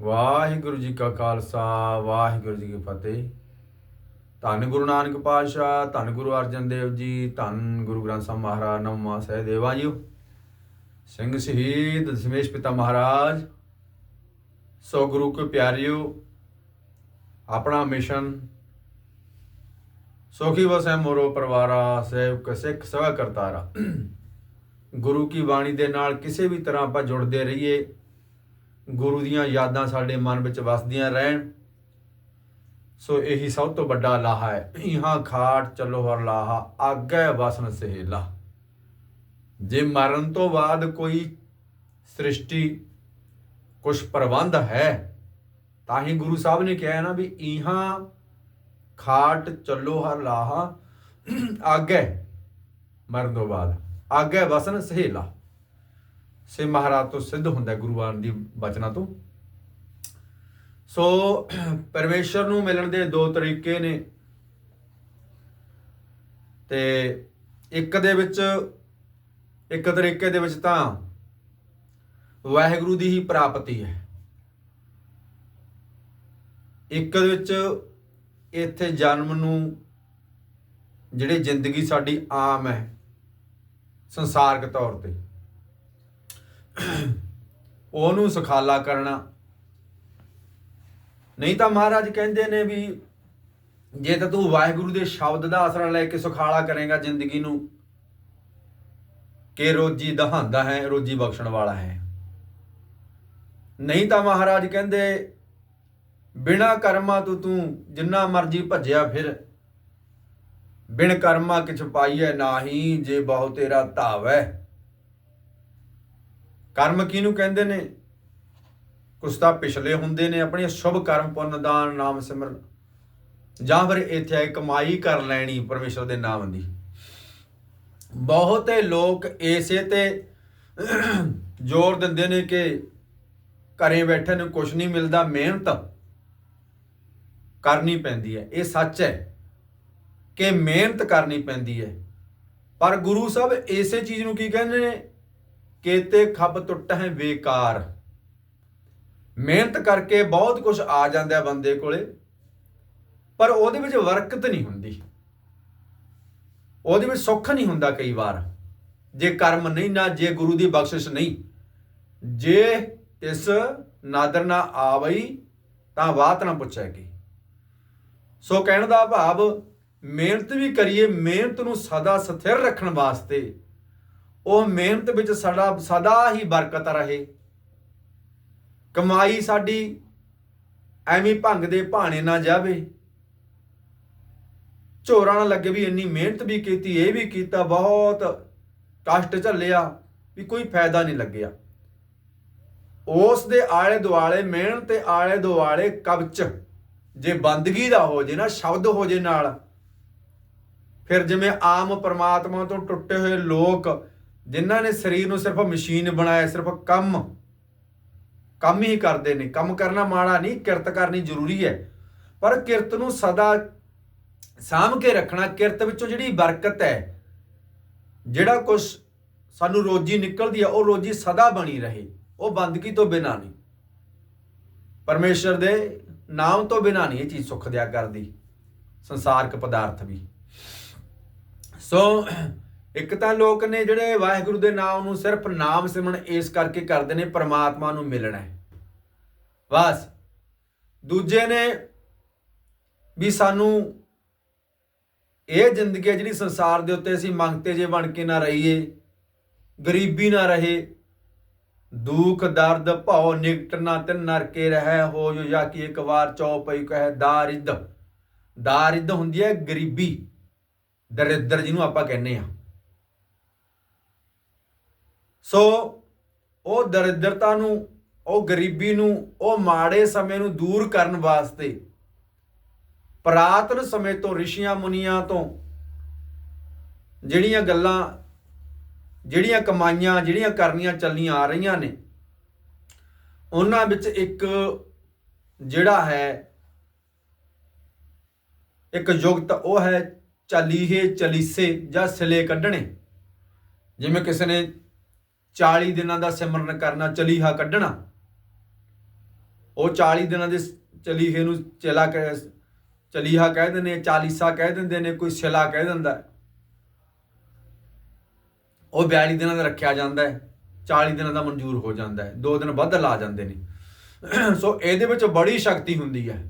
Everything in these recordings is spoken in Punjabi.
ਵਾਹਿਗੁਰੂ ਜੀ ਕਾ ਖਾਲਸਾ, ਵਾਹਿਗੁਰੂ ਜੀ ਕੀ ਫਤਿਹ। ਧੰਨ ਗੁਰੂ ਨਾਨਕ ਪਾਤਸ਼ਾਹ, ਧੰਨ ਗੁਰੂ ਅਰਜਨ ਦੇਵ ਜੀ, ਧੰਨ ਗੁਰੂ ਗ੍ਰੰਥ ਸਾਹਿਬ ਮਹਾਰਾਜ ਨਵਮਾ ਸਹਿਦੇਵਾ ਜੀ ਸਿੰਘ ਸ਼ਹੀਦ ਦਸ਼ਮੇਸ਼ ਪਿਤਾ ਮਹਾਰਾਜ, ਸੋ ਗੁਰੂ ਕੇ ਪਿਆਰਿਓ, ਆਪਣਾ ਮਿਸ਼ਨ ਸੋਖੀ ਵਸੈ ਮੋਰੋ ਪਰਵਾਰਾ ਸੇਵਕ ਸਿੱਖ ਸਵਾ ਕਰਤਾਰਾ। ਗੁਰੂ ਕੀ ਬਾਣੀ ਦੇ ਨਾਲ ਕਿਸੇ ਵੀ ਤਰ੍ਹਾਂ ਆਪਾਂ ਜੁੜਦੇ ਰਹੀਏ, ਗੁਰੂ ਦੀਆਂ ਯਾਦਾਂ ਸਾਡੇ ਮਨ ਵਿੱਚ ਵਸਦੀਆਂ ਰਹਿਣ, ਸੋ ਇਹੀ ਸਭ ਤੋਂ ਵੱਡਾ ਲਾਹਾ ਹੈ। ਇਹਾਂ ਖਾਟ ਚੱਲੋ ਹਰ ਲਾਹਾ, ਆਗੇ ਵਸਨ ਸਹੇਲਾ। ਜੇ ਮਰਨ ਤੋਂ ਬਾਅਦ ਕੋਈ ਸ੍ਰਿਸ਼ਟੀ ਕੁਝ ਪ੍ਰਬੰਧ ਹੈ, ਤਾਂ ਹੀ ਗੁਰੂ ਸਾਹਿਬ ਨੇ ਕਿਹਾ ਨਾ ਵੀ ਇਹਾਂ ਖਾਟ ਚੱਲੋ ਹਰ ਲਾਹਾ, ਆਗੇ ਮਰਨ ਤੋਂ ਬਾਅਦ। ਆਗੇ ਵਸਨ ਸਹੇਲਾ। ਸੇ ਮਹਾਰਾਜ ਤੋਂ ਸਿੱਧ ਹੁੰਦਾ ਹੈ ਗੁਰੂਆਂ ਦੀ ਬਚਨਾਂ ਤੋਂ। ਸੋ ਪਰਮੇਸ਼ਰ ਨੂੰ ਮਿਲਣ ਦੇ ਦੋ ਤਰੀਕੇ ਨੇ। ਤੇ ਇੱਕ ਦੇ ਵਿੱਚ, ਇੱਕ ਤਰੀਕੇ ਦੇ ਵਿੱਚ ਤਾਂ ਵਾਹਿਗੁਰੂ ਦੀ ਹੀ ਪ੍ਰਾਪਤੀ ਹੈ। ਇੱਕ ਦੇ ਵਿੱਚ ਇੱਥੇ ਜਨਮ ਨੂੰ, ਜਿਹੜੀ ਜ਼ਿੰਦਗੀ ਸਾਡੀ ਆਮ ਹੈ। ਸੰਸਾਰਕ ਤੌਰ ਤੇ। ਉਹਨੂੰ ਸੁਖਾਲਾ ਕਰਨਾ। ਨਹੀਂ ਤਾਂ ਮਹਾਰਾਜ ਕਹਿੰਦੇ ਨੇ ਵੀ ਜੇ ਤਾਂ ਤੂੰ ਵਾਹਿਗੁਰੂ ਦੇ ਸ਼ਬਦ ਦਾ ਆਸਰਾ ਲੈ ਕੇ ਸੁਖਾਲਾ ਕਰੇਗਾ ਜ਼ਿੰਦਗੀ ਨੂੰ, ਕਿ ਰੋਜੀ ਦਹਾਂਦਾ ਹੈ, ਰੋਜੀ ਬਖਸ਼ਣ ਵਾਲਾ ਹੈ। ਨਹੀਂ ਤਾਂ ਮਹਾਰਾਜ ਕਹਿੰਦੇ, ਬਿਨਾ ਕਰਮਾਂ ਤੋਂ ਤੂੰ ਜਿੰਨਾ ਮਰਜ਼ੀ ਭੱਜਿਆ ਫਿਰ। ਬਿਨ ਕਰਮਾਂ ਕਿਛ ਪਾਈਐ ਨਾਹੀ, ਜੇ ਬਹੁ ਤੇਰਾ ਧਾਵੈ। ਕਰਮ ਕਿਹਨੂੰ ਕਹਿੰਦੇ ਨੇ? ਕੁਛ ਤਾਂ ਪਿਛਲੇ ਹੁੰਦੇ ਨੇ ਆਪਣੇ ਸ਼ੁਭ ਕਰਮ ਪੁੰਨ ਦਾਨ, ਨਾਮ ਸਿਮਰਨ। ਜਾਂ ਫਿਰ ਇੱਥੇ ਆਏ ਕਮਾਈ ਕਰ ਲੈਣੀ ਪਰਮੇਸ਼ਰ ਦੇ ਨਾਮ ਦੀ। ਬਹੁਤੇ ਲੋਕ ਇਸੇ ਤੇ ਜ਼ੋਰ ਦਿੰਦੇ ਨੇ ਕਿ ਘਰੇ ਬੈਠੇ ਨੂੰ ਕੁਝ ਨਹੀਂ ਮਿਲਦਾ, ਮਿਹਨਤ ਕਰਨੀ ਪੈਂਦੀ ਹੈ। ਇਹ ਸੱਚ ਹੈ। ਕਿ ਮਿਹਨਤ ਕਰਨੀ ਪੈਂਦੀ ਹੈ। ਪਰ ਗੁਰੂ ਸਾਹਿਬ ਇਸੇ ਚੀਜ਼ ਨੂੰ ਕੀ ਕਹਿੰਦੇ ਨੇ? ਕੇਤੇ ਖੱਬ ਟੁੱਟ ਹੈ ਬੇਕਾਰ। ਮਿਹਨਤ ਕਰਕੇ ਬਹੁਤ ਕੁਝ ਆ ਜਾਂਦਾ ਬੰਦੇ ਕੋਲੇ, ਪਰ ਉਹਦੇ ਵਿੱਚ ਵਰਕਤ ਨਹੀਂ ਹੁੰਦੀ। ਉਹਦੇ ਵਿੱਚ ਸੁੱਖ ਨਹੀਂ ਹੁੰਦਾ ਕਈ ਵਾਰ। ਜੇ ਕਰਮ ਨਹੀਂ ਨਾ, ਜੇ ਗੁਰੂ ਦੀ ਬਖਸ਼ਿਸ਼ ਨਹੀਂ। ਜੇ ਇਸ ਨਾਦਰ ਨਾ ਆਵਈ ਤਾਂ ਬਾਤ ਨਾ ਪੁੱਛੇਗੀ ਸੋ ਕਹਿਣ ਦਾ ਭਾਵ ਮਿਹਨਤ ਵੀ ਕਰੀਏ, ਮਿਹਨਤ ਨੂੰ ਸਦਾ ਸਥਿਰ ਰੱਖਣ ਵਾਸਤੇ, ਉਹ ਮਿਹਨਤ ਵਿੱਚ ਸਾਡਾ, ਸਦਾ ਹੀ ਬਰਕਤ ਰਹੇ। ਕਮਾਈ ਸਾਡੀ ਐਵੇਂ ਭੰਗ ਦੇ ਭਾਣੇ ਨਾ ਜਾਵੇ। ਝੋਰਾ ਨਾ ਲੱਗੇ ਵੀ ਇੰਨੀ ਮਿਹਨਤ ਵੀ ਕੀਤੀ, ਇਹ ਵੀ ਕੀਤਾ, ਬਹੁਤ ਕਸ਼ਟ ਝੱਲਿਆ ਵੀ ਕੋਈ ਫਾਇਦਾ ਨਹੀਂ ਲੱਗਿਆ। ਉਸ ਦੇ ਆਲੇ ਦੁਆਲੇ ਮਿਹਨਤ ਤੇ ਆਲੇ ਦੁਆਲੇ ਕਬਚ ਜੇ ਬੰਦਗੀ ਦਾ ਹੋ ਜੇ ਨਾ, ਸ਼ਬਦ ਹੋ ਜੇ ਨਾਲ ਫਿਰ ਜਿਵੇਂ ਆਮ ਪਰਮਾਤਮਾ ਤੋਂ ਟੁੱਟੇ ਹੋਏ ਲੋਕ, ਜਿਨ੍ਹਾਂ ਨੇ ਸਰੀਰ ਨੂੰ ਸਿਰਫ ਮਸ਼ੀਨ ਬਣਾਇਆ, ਸਿਰਫ ਕੰਮ ਕੰਮ ਹੀ ਕਰਦੇ ਨੇ। ਕੰਮ ਕਰਨਾ ਮਾੜਾ ਨਹੀਂ, ਕਿਰਤ ਕਰਨੀ ਜ਼ਰੂਰੀ ਹੈ। ਪਰ ਕਿਰਤ ਨੂੰ ਸਦਾ ਸਾਂਭ ਕੇ ਰੱਖਣਾ, ਕਿਰਤ ਵਿੱਚੋਂ ਜਿਹੜੀ ਬਰਕਤ ਹੈ, ਜਿਹੜਾ ਕੁਝ ਸਾਨੂੰ ਰੋਜੀ ਨਿਕਲਦੀ ਹੈ, ਉਹ ਰੋਜੀ ਸਦਾ ਬਣੀ ਰਹੇ। ਉਹ ਬੰਦਗੀ ਤੋਂ ਬਿਨਾ ਨਹੀਂ। ਪਰਮੇਸ਼ਰ ਦੇ ਨਾਮ ਤੋਂ ਬਿਨਾ ਨਹੀਂ ਇਹ ਚੀਜ਼ ਸੁੱਖ ਦਿਆ ਕਰਦੀ। ਸੰਸਾਰਕ ਪਦਾਰਥ ਵੀ। ਸੋ ਇੱਕ ਤਾਂ ਲੋਕ ਨੇ ਜਿਹੜੇ ਵਾਹਿਗੁਰੂ ਦੇ ਨਾਮ ਨੂੰ ਸਿਰਫ ਨਾਮ ਸਿਮਰਨ ਇਸ ਕਰਕੇ ਕਰਦੇ ਨੇ, ਪ੍ਰਮਾਤਮਾ ਨੂੰ ਮਿਲਣਾ ਹੈ। ਬਸ। ਦੂਜੇ ਨੇ ਵੀ ਸਾਨੂੰ ਇਹ ਜ਼ਿੰਦਗੀ ਹੈ ਜਿਹੜੀ ਸੰਸਾਰ ਦੇ ਉੱਤੇ ਅਸੀਂ ਮੰਗਤੇ ਜੇ ਬਣ ਕੇ ਨਾ ਰਹੀਏ, ਗਰੀਬੀ ਨਾ ਰਹੇ, ਦੁੱਖ, ਦਰਦ, ਭਉ, ਨਿਕਟ ਨਾ ਤਿਨ ਨਰਕੇ ਰਹਿ, ਹੋ ਜੋ ਜਾਂ ਕੀ ਇੱਕ ਵਾਰ ਚੌਪਈ ਕਹੇ, ਦਾਰਿਦ। ਦਾਰਿਦ ਹੁੰਦੀ ਹੈ ਗਰੀਬੀ। ਦਰਿਦਰ ਜਿਹਨੂੰ ਆਪਾਂ ਕਹਿੰਦੇ ਆ ਸੋ ਉਹ ਦਰਿਦਰਤਾ ਨੂੰ, ਉਹ ਗਰੀਬੀ ਨੂੰ, ਉਹ ਮਾੜੇ ਸਮੇਂ ਨੂੰ ਦੂਰ ਕਰਨ ਵਾਸਤੇ, ਪ੍ਰਾਤਨ ਸਮੇਂ ਤੋਂ ਰਿਸ਼ੀਆਂ ਮੁਨੀਆਂ ਤੋਂ ਜਿਹੜੀਆਂ ਗੱਲਾਂ, ਜਿਹੜੀਆਂ ਕਮਾਈਆਂ, ਜਿਹੜੀਆਂ ਕਰਨੀਆਂ ਚੱਲੀਆਂ ਆ ਰਹੀਆਂ ਨੇ, ਉਹਨਾਂ ਵਿੱਚ ਇੱਕ ਜਿਹੜਾ ਹੈ, ਇੱਕ ਯੁਗਤ ਉਹ ਹੈ ਚਾਲੀਹੇ ਚਲੀਸੇ ਜਾਂ ਸਿਲੇ ਕੱਢਣੇ। ਜਿਵੇਂ ਕਿਸੇ ਨੇ 40 ਦਿਨਾਂ ਦਾ ਸਿਮਰਨ ਕਰਨਾ, ਚਲੀਹਾ ਕੱਢਣਾ। ਉਹ 40 ਦਿਨਾਂ ਦੇ ਚਲੀਹੇ ਨੂੰ ਚਲਾ ਕਹਿ, ਚਲੀਹਾ ਕਹਿ ਦਿੰਦੇ ਨੇ, ਚਾਲੀਸਾ ਕਹਿ ਦਿੰਦੇ ਨੇ, ਕੋਈ ਸਿਲਾ ਕਹਿ ਦਿੰਦਾ ਉਹ 42 ਦਿਨਾਂ ਦਾ ਰੱਖਿਆ ਜਾਂਦਾ ਹੈ 40 ਦਿਨਾਂ ਦਾ ਮਨਜ਼ੂਰ ਹੋ ਜਾਂਦਾ ਹੈ, ਦੋ ਦਿਨ ਵੱਧ ਲਾ ਜਾਂਦੇ ਨੇ। ਸੋ ਇਹਦੇ ਵਿੱਚ ਬੜੀ ਸ਼ਕਤੀ ਹੁੰਦੀ ਹੈ।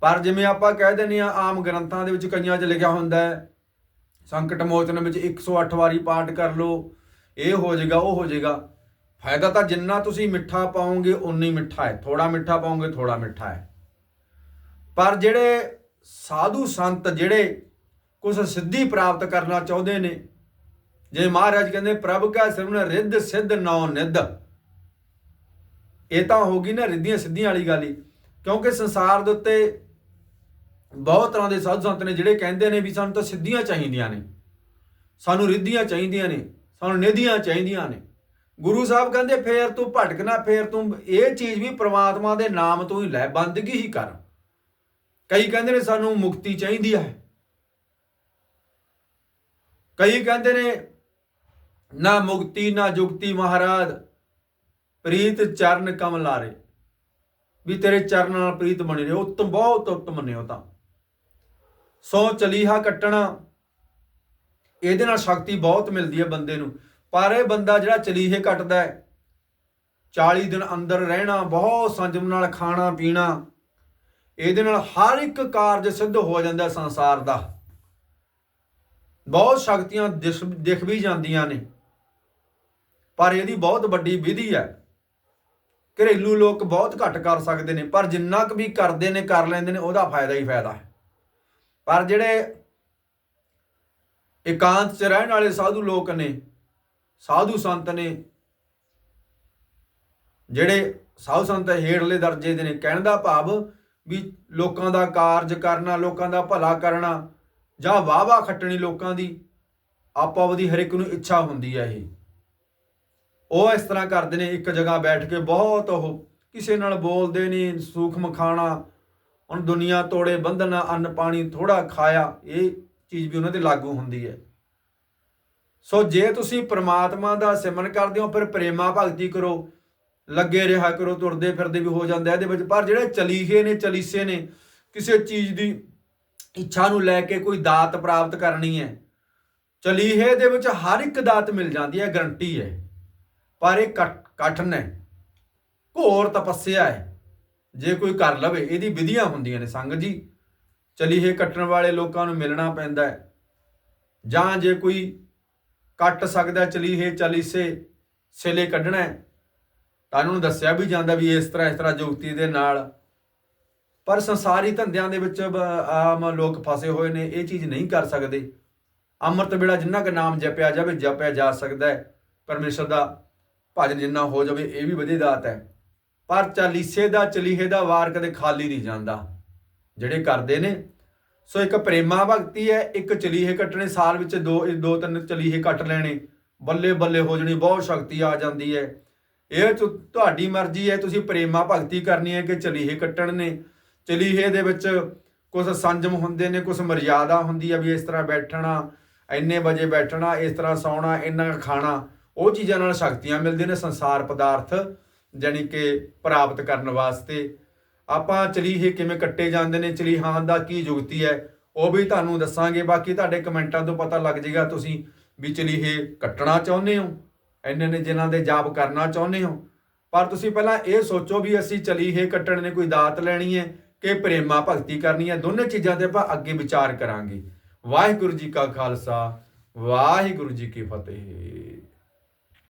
ਪਰ ਜਿਵੇਂ ਆਪਾਂ ਕਹਿ ਦਿੰਦੇ ਆ ਆਮ ਗ੍ਰੰਥਾਂ ਦੇ ਵਿੱਚ ਕਈਆਂ 'ਚ ਲਿਖਿਆ ਹੁੰਦਾ ਹੈ, ਸੰਕਟ ਮੋਚਨ ਵਿੱਚ 108 ਵਾਰੀ ਪਾਠ ਕਰ ਲਓ, ਇਹ ਹੋ ਜਾਏਗਾ, ਉਹ ਹੋ ਜਾਏਗਾ। ਫਾਇਦਾ ਤਾਂ ਜਿੰਨਾ ਤੁਸੀਂ ਮਿੱਠਾ ਪਾਓਗੇ ਉਨੀ ਮਿੱਠਾ ਹੈ। ਥੋੜਾ ਮਿੱਠਾ ਪਾਓਗੇ ਥੋੜਾ ਮਿੱਠਾ ਹੈ। ਪਰ ਜਿਹੜੇ ਸਾਧੂ ਸੰਤ, ਜਿਹੜੇ ਕੁਝ ਸਿੱਧੀ ਪ੍ਰਾਪਤ ਕਰਨਾ ਚਾਹੁੰਦੇ ਨੇ, ਜੇ ਮਹਾਰਾਜ ਕਹਿੰਦੇ, ਪ੍ਰਭ ਕਾ ਸਿਮਰਨ ਰਿੱਧ ਸਿੱਧ ਨੌ ਨਿੱਧ। ਇਹ ਤਾਂ ਹੋ ਗਈ ਨਾ ਰਿੱਧੀਆਂ ਸਿੱਧੀਆਂ ਵਾਲੀ ਗੱਲ ਹੀ। ਕਿਉਂਕਿ ਸੰਸਾਰ ਦੇ ਉੱਤੇ ਬਹੁਤ ਤਰ੍ਹਾਂ ਦੇ ਸਾਧੂ ਸੰਤ ਨੇ ਜਿਹੜੇ ਕਹਿੰਦੇ ਨੇ ਵੀ ਸਾਨੂੰ ਤਾਂ ਸਿੱਧੀਆਂ ਚਾਹੀਦੀਆਂ ਨੇ, ਸਾਨੂੰ ਰਿੱਧੀਆਂ ਚਾਹੀਦੀਆਂ ਨੇ, ਸਾਨੂੰ ਨਿਧੀਆਂ ਚਾਹੀਦੀਆਂ ਨੇ। ਗੁਰੂ ਸਾਹਿਬ ਕਹਿੰਦੇ, ਫੇਰ ਤੂੰ ਭਟਕਣਾ ਫੇਰ ਤੂੰ ਇਹ ਚੀਜ਼ ਵੀ ਪ੍ਰਮਾਤਮਾ ਦੇ ਨਾਮ ਤੋਂ ਹੀ ਲੈ, ਬੰਦਗੀ ਹੀ ਕਰ। ਕਈ ਕਹਿੰਦੇ ਨੇ ਸਾਨੂੰ ਮੁਕਤੀ ਚਾਹੀਦੀ ਹੈ। ਕਈ ਕਹਿੰਦੇ ਨੇ, ਨਾ ਮੁਕਤੀ, ਨਾ ਜੁਗਤੀ ਮਹਾਰਾਜ, ਪ੍ਰੀਤ ਚਰਨ ਕਮਲਾਰੇ ਵੀ ਤੇਰੇ ਚਰਨਾਂ ਨਾਲ ਪ੍ਰੀਤ ਬਣੀ ਰਹੇ ਉੱਤਮ, ਬਹੁਤ ਉੱਤਮ ਨੇ ਉਹ ਤਾਂ। ਸੋ ਚਲੀਹਾ ਕੱਟਣਾ, ਇਹਦੇ ਨਾਲ ਸ਼ਕਤੀ ਬਹੁਤ ਮਿਲਦੀ ਹੈ ਬੰਦੇ ਨੂੰ। ਪਰ ਇਹ ਬੰਦਾ ਜਿਹੜਾ ਚਲੀਹੇ ਕੱਟਦਾ ਹੈ 40 ਦਿਨ ਅੰਦਰ ਰਹਿਣਾ, ਬਹੁਤ ਸੰਜਮ ਨਾਲ ਖਾਣਾ, ਪੀਣਾ, ਇਹਦੇ ਨਾਲ ਹਰ ਇੱਕ ਕਾਰਜ ਸਿੱਧ ਹੋ ਜਾਂਦਾ ਸੰਸਾਰ ਦਾ। ਬਹੁਤ ਸ਼ਕਤੀਆਂ ਦਿਖ ਵੀ ਜਾਂਦੀਆਂ ਨੇ। ਪਰ ਇਹਦੀ ਬਹੁਤ ਵੱਡੀ ਵਿਧੀ ਹੈ। ਘਰੇਲੂ ਲੋਕ ਬਹੁਤ ਘੱਟ ਕਰ ਸਕਦੇ ਨੇ, ਪਰ ਜਿੰਨਾ ਕੁ ਵੀ ਕਰਦੇ ਨੇ, ਕਰ ਲੈਂਦੇ ਨੇ, ਉਹਦਾ ਫਾਇਦਾ ਹੀ ਫਾਇਦਾ ਹੈ। ਪਰ ਜਿਹੜੇ ਇਕਾਂਤ 'ਚ ਰਹਿਣ ਵਾਲੇ ਸਾਧੂ ਲੋਕ ਨੇ, ਸਾਧੂ ਸੰਤ ਨੇ, ਜਿਹੜੇ ਸਾਧੂ ਸੰਤ ਹੇਠਲੇ ਦਰਜੇ ਦੇ ਨੇ, ਕਹਿਣ ਦਾ ਭਾਵ ਵੀ ਲੋਕਾਂ ਦਾ ਕਾਰਜ ਕਰਨਾ, ਲੋਕਾਂ ਦਾ ਭਲਾ ਕਰਨਾ ਜਾਂ ਵਾਵਾ ਖੱਟਣੀ ਲੋਕਾਂ ਦੀ ਆਪੋ ਆਪਦੀ ਹਰ ਇੱਕ ਨੂੰ ਇੱਛਾ ਹੁੰਦੀ ਹੈ ਇਹ। ਉਹ ਇਸ ਤਰ੍ਹਾਂ ਕਰਦੇ ਨੇ, ਇੱਕ ਜਗ੍ਹਾ ਬੈਠ ਕੇ ਬਹੁਤ ਉਹ ਕਿਸੇ ਨਾਲ ਬੋਲਦੇ ਨਹੀਂ, ਸੂਖਮ ਖਾਣਾ ਹੁਣ ਦੁਨੀਆ ਤੋੜੇ ਬੰਧਨਾ ਅੰਨ ਪਾਣੀ ਥੋੜਾ ਖਾਇਆ, ਇਹ ਚੀਜ਼ ਵੀ ਉਹਨਾਂ ਤੇ ਲਾਗੂ ਹੁੰਦੀ ਹੈ। ਸੋ ਜੇ ਤੁਸੀਂ ਪ੍ਰਮਾਤਮਾ ਦਾ ਸਿਮਰਨ ਕਰਦੇ ਹੋ, ਫਿਰ ਪ੍ਰੇਮਾ ਭਗਤੀ ਕਰੋ, ਲੱਗੇ ਰਿਹਾ ਕਰੋ, ਤੁਰਦੇ ਫਿਰਦੇ ਵੀ ਹੋ ਜਾਂਦਾ ਇਹਦੇ ਵਿੱਚ। ਪਰ ਜਿਹੜੇ ਚਲੀਹੇ ਨੇ, ਚਲੀਸੇ ਨੇ, ਕਿਸੇ ਚੀਜ਼ ਦੀ ਇੱਛਾ ਨੂੰ ਲੈ ਕੇ ਕੋਈ ਦਾਤ ਪ੍ਰਾਪਤ ਕਰਨੀ ਹੈ, ਚਲੀਹੇ ਦੇ ਵਿੱਚ ਹਰ ਇੱਕ ਦਾਤ ਮਿਲ ਜਾਂਦੀ ਹੈ, ਗਰੰਟੀ ਹੈ। ਪਰ ਇਹ ਕਠ- ਕਠਿਨ ਹੈ, ਘੋਰ ਤਪੱਸਿਆ ਹੈ। ਜੇ ਕੋਈ ਕਰ ਲਵੇ, ਇਹਦੀ ਵਿਧੀਆਂ ਹੁੰਦੀਆਂ ਨੇ। ਸੰਗ ਜੀ, ਚਲੀਹੇ ਕੱਟਣ ਵਾਲੇ ਲੋਕਾਂ ਨੂੰ ਮਿਲਣਾ ਪੈਂਦਾ ਹੈ। ਜਾਂ ਜੇ ਕੋਈ ਕੱਟ ਸਕਦਾ ਚਲੀਹੇ ਚਲੀਸੇ ਸਿਲੇ ਕੱਢਣਾ ਹੈ, ਤਾਂ ਉਹਨੂੰ ਦੱਸਿਆ ਵੀ ਜਾਂਦਾ ਵੀ ਇਸ ਤਰ੍ਹਾਂ ਇਸ ਤਰ੍ਹਾਂ ਜੁਗਤੀ ਦੇ ਨਾਲ। ਪਰ ਸੰਸਾਰੀ ਧੰਦਿਆਂ ਦੇ ਵਿੱਚ ਆਮ ਲੋਕ ਫਸੇ ਹੋਏ ਨੇ, ਇਹ ਚੀਜ਼ ਨਹੀਂ ਕਰ ਸਕਦੇ। ਅੰਮ੍ਰਿਤ ਵੇਲਾ ਜਿੰਨਾ ਕੁ ਨਾਮ ਜਪਿਆ ਜਾਵੇ, ਜਪਿਆ ਜਾ ਸਕਦਾ ਹੈ। ਪਰਮੇਸ਼ਰ ਦਾ ਭਜਨ ਜਿੰਨਾ ਹੋ ਜਾਵੇ, ਇਹ ਵੀ ਵਧੀ ਦਾਤ ਹੈ। ਪਰ ਚਾਲੀਸੇ ਦਾ, ਚਲੀਹੇ ਦਾ ਵਾਰ ਕਦੇ ਖਾਲੀ ਨਹੀਂ ਜਾਂਦਾ। ਜਿਹੜੇ ਕਰਦੇ ਨੇ, ਸੋ ਇੱਕ ਪ੍ਰੇਮਾ ਭਗਤੀ ਹੈ, ਇੱਕ ਚਲੀਹੇ ਕੱਟਣੇ, ਸਾਲ ਵਿੱਚ ਦੋ ਦੋ, ਤਿੰਨ ਚਲੀਹੇ ਕੱਟ ਲੈਣੇ, ਬੱਲੇ ਬੱਲੇ ਹੋ ਜਣੀ, ਬਹੁਤ ਸ਼ਕਤੀ ਆ ਜਾਂਦੀ ਹੈ। ਇਹ ਤੁ- ਤੁਹਾਡੀ ਮਰਜ਼ੀ ਹੈ, ਤੁਸੀਂ ਪ੍ਰੇਮਾ ਭਗਤੀ ਕਰਨੀ ਹੈ ਕਿ ਚਲੀਹੇ ਕੱਟਣ ਨੇ। ਚਲੀਹੇ ਦੇ ਵਿੱਚ ਕੁਝ ਸੰਜਮ ਹੁੰਦੇ ਨੇ ਕੁਝ ਮਰਿਆਦਾ ਹੁੰਦੀ ਹੈ ਵੀ ਇਸ ਤਰ੍ਹਾਂ ਬੈਠਣਾ, ਇੰਨੇ ਵਜੇ ਬੈਠਣਾ, ਇਸ ਤਰ੍ਹਾਂ ਸੌਣਾ, ਇੰਨਾ ਖਾਣਾ, ਉਹ ਚੀਜ਼ਾਂ ਨਾਲ ਸ਼ਕਤੀਆਂ ਮਿਲਦੀਆਂ ਨੇ, ਸੰਸਾਰ ਪਦਾਰਥ ਜਾਣੀ ਕਿ ਪ੍ਰਾਪਤ ਕਰਨ ਵਾਸਤੇ। ਆਪਾਂ ਚਲੀਹੇ ਕਿਵੇਂ ਕੱਟੇ ਜਾਂਦੇ ਨੇ ਚਲੀਹਾਂ ਦਾ ਕੀ ਜੁਗਤੀ ਹੈ, ਉਹ ਵੀ ਤੁਹਾਨੂੰ ਦੱਸਾਂਗੇ। ਬਾਕੀ ਤੁਹਾਡੇ ਕਮੈਂਟਾਂ ਤੋਂ ਪਤਾ ਲੱਗ ਜਾਏਗਾ ਤੁਸੀਂ ਵੀ ਚਲੀਹੇ ਕੱਟਣਾ ਚਾਹੁੰਦੇ ਹੋ, ਇੰਨੇ ਨੇ ਜਿਨ੍ਹਾਂ ਦੇ ਜਾਪ ਕਰਨਾ ਚਾਹੁੰਦੇ ਹੋ। ਪਰ ਤੁਸੀਂ ਪਹਿਲਾਂ ਇਹ ਸੋਚੋ ਵੀ ਅਸੀਂ ਚਲੀਹੇ ਕੱਟਣ ਨੇ ਕੋਈ ਦਾਤ ਲੈਣੀ ਹੈ ਕਿ ਪ੍ਰੇਮਾ ਭਗਤੀ ਕਰਨੀ ਹੈ। ਦੋਨੇ ਚੀਜ਼ਾਂ ਤੇ ਆਪਾਂ ਅੱਗੇ ਵਿਚਾਰ ਕਰਾਂਗੇ। ਵਾਹਿਗੁਰੂ ਜੀ ਕਾ ਖਾਲਸਾ, ਵਾਹਿਗੁਰੂ ਜੀ ਕੀ ਫਤਿਹ।